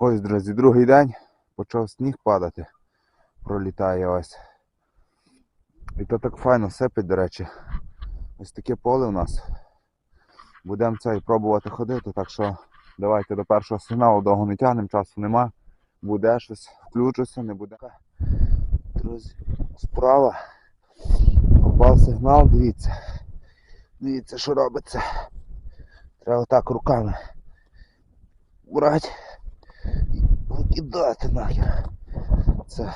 Ось, друзі, другий день почав сніг падати. Пролітає ось. І то так файно сипить, до речі. Ось таке поле у нас. Будемо це і пробувати ходити, так що давайте до першого сигналу довго не тягнемо, часу нема. Буде щось, включуся, не буде. Друзі, справа. Попав сигнал, дивіться. Дивіться, що робиться. Треба отак руками брати і викидати нахер. Це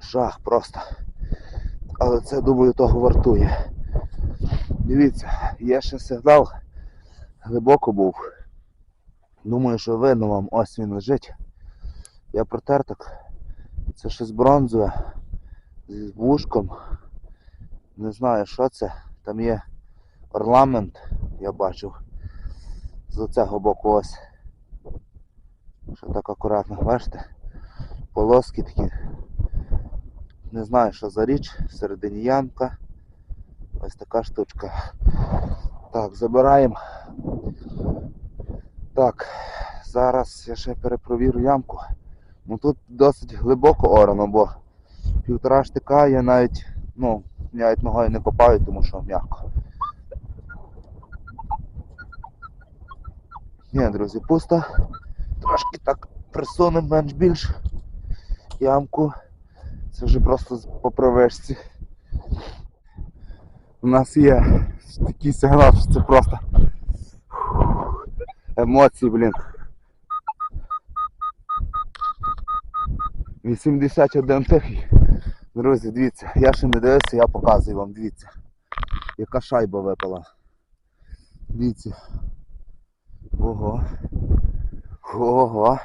жах просто. Але це, думаю, того вартує. Дивіться, є ще сигнал. Глибоко був. Думаю, що видно вам, ось він лежить. Я протер так. Це щось бронзове з вушком. Не знаю, що це. Там є орнамент, я бачив. З цього боку ось. Що так акуратно, бачите? Полоски такі. Не знаю, що за річ, всередині ямка. Ось така штучка. Так, забираємо. Так, зараз я ще перепровірю ямку. Ну тут досить глибоко орано, бо півтора штика я навіть, ну, навіть ногою не копаю, тому що м'яко. Ні, друзі, пусто. Трошки так присунемо менш більш ямку. Це вже просто по привичці. У нас є такий сигнал, що це просто емоції, блін. 81 тихий. Друзі, дивіться, я ще не дивився, я показую вам, дивіться. Яка шайба випала. Дивіться. Ого. Ого.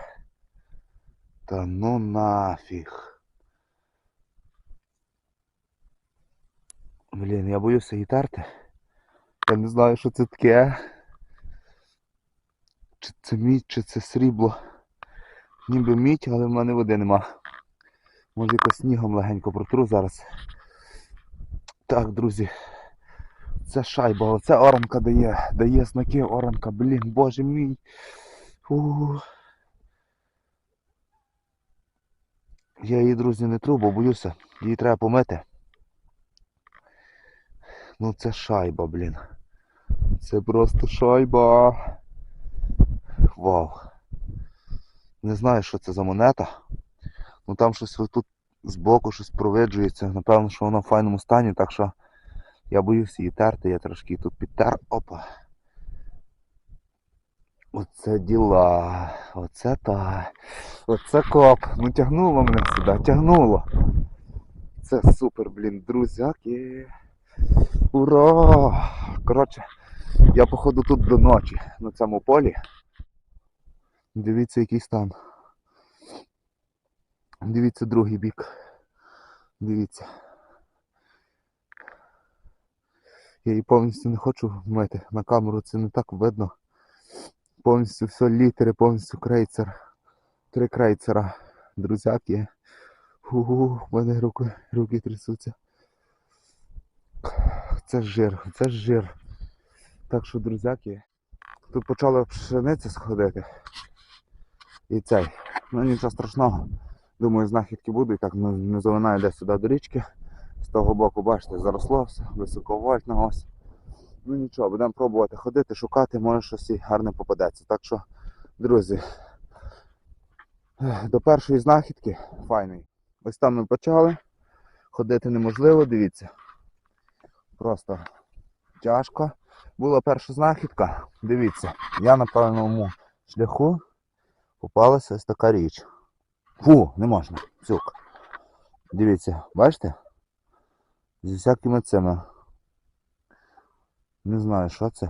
Та ну нафіг. Блін, я боюся її терти. Я не знаю, що це таке. Чи це мідь, чи це срібло. Ніби мідь, але в мене води нема. Може якось снігом легенько протру зараз. Так, друзі. Це шайба, оце оранка дає, дає знаки оранка, блін, боже мій. Фу. Я її, друзі, не тру, бо боюся. Її треба помити. Ну це шайба, блін. Це просто шайба. Вау. Не знаю, що це за монета. Ну там щось тут збоку щось провиджується. Напевно, що вона в файному стані, так що я боюсь її терти, я трошки тут підтер. Опа. Оце діла. Оце та. Оце коп. Ну тягнуло мене сюди, тягнуло. Це супер, блін, друзяки. Ура! Коротше, я походу тут до ночі на цьому полі. Дивіться, який стан. Дивіться другий бік. Дивіться. Я її повністю не хочу мити. На камеру це не так видно. Повністю все літери, повністю крейцер. Три крейцера. Друзяки. В мене руки, руки трясуться. Це жир, це жир. Так що, друзяки, тут почали пшениці сходити. І цей. Ну нічого страшного. Думаю, знахідки будуть, так не завинаю десь сюди до річки. З того боку, бачите, заросло все, високовольтно ось. Ну нічого, будемо пробувати ходити, шукати, може щось і гарне попадеться. Так що, друзі, до першої знахідки файної. Ось там ми почали. Ходити неможливо, дивіться. Просто тяжко. Була перша знахідка. Дивіться, я на певному шляху попалася ось така річ. Фу, не можна. Цюк. Дивіться, бачите? Зі всякими цими. Не знаю, що це.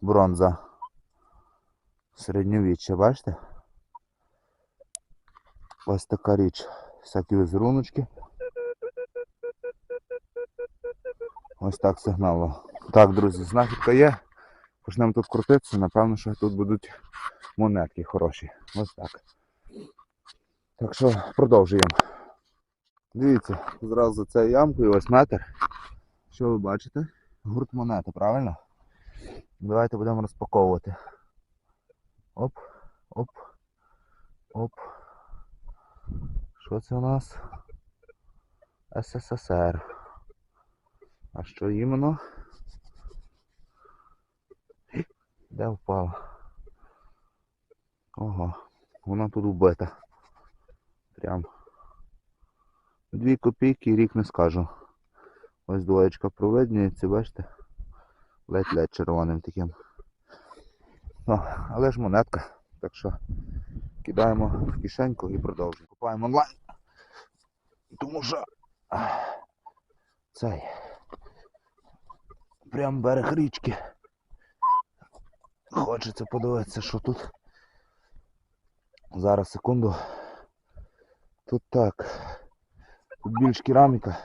Бронза. Середньовіччя, бачите? Ось така річ. Всякі візеруночки. Ось так сигнало. Так, друзі, знахідка є. Почнемо тут крутитися, напевно, що тут будуть монетки хороші. Ось так. Так що продовжуємо. Дивіться, зразу за цією ямкою ось метр. Що ви бачите? Гурт монети, правильно? Давайте будемо розпаковувати. Оп, оп, оп. Що це у нас? СССР. А що іменно? Де впала? Ого, вона тут вбита. Прям. Дві копійки рік не скажу. Ось двоєчка провиднюється, бачите? Ледь-ледь червоним таким. Ну, але ж монетка. Так що кидаємо в кишеньку і продовжуємо. Купаємо онлайн. Тому що цей прям берег річки. Хочеться подивитися, що тут. Зараз секунду. Тут так. Тут більш кераміка.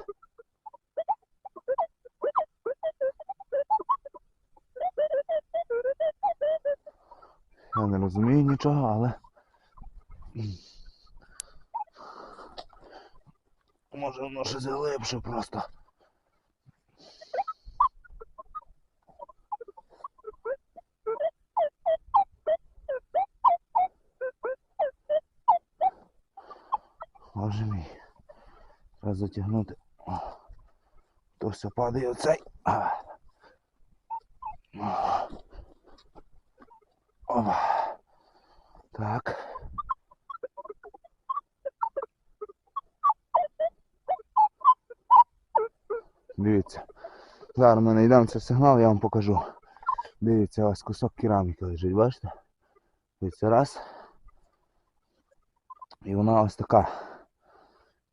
Я не розумію нічого, але. Може воно щось глибше просто. Боже мій. Треба затягнути. То все падає оцей. А. О. Опа. Так. Дивіться. Зараз ми знайдемо цей сигнал, я вам покажу. Дивіться, ось кусок кераміки лежить, бачите? Дивіться, раз. І вона ось така.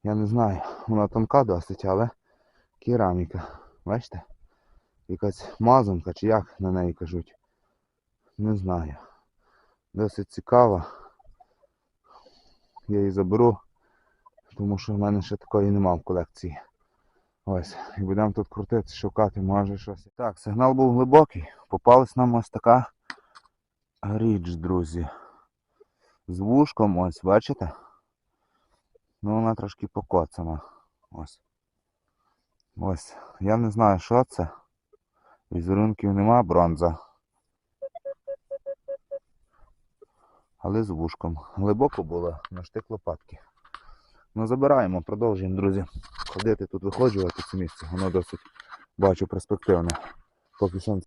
Я не знаю, вона тонка досить, але кераміка. Бачите? Якась мазанка чи як на неї кажуть. Не знаю. Досить цікава. Я її заберу, тому що в мене ще такої нема в колекції. Ось, і будемо тут крутити, шукати, може щось. Так, сигнал був глибокий. Попалась нам ось така річ, друзі. З вушком, ось, бачите? Ну вона трошки покоцана. Ось. Ось. Я не знаю, що це. Візерунків нема, бронза. Але з вушком. Глибоко було, на штик лопатки. Ну забираємо, продовжуємо, друзі. Ходити тут, виходжувати це місце. Воно досить бачу перспективне. Поки що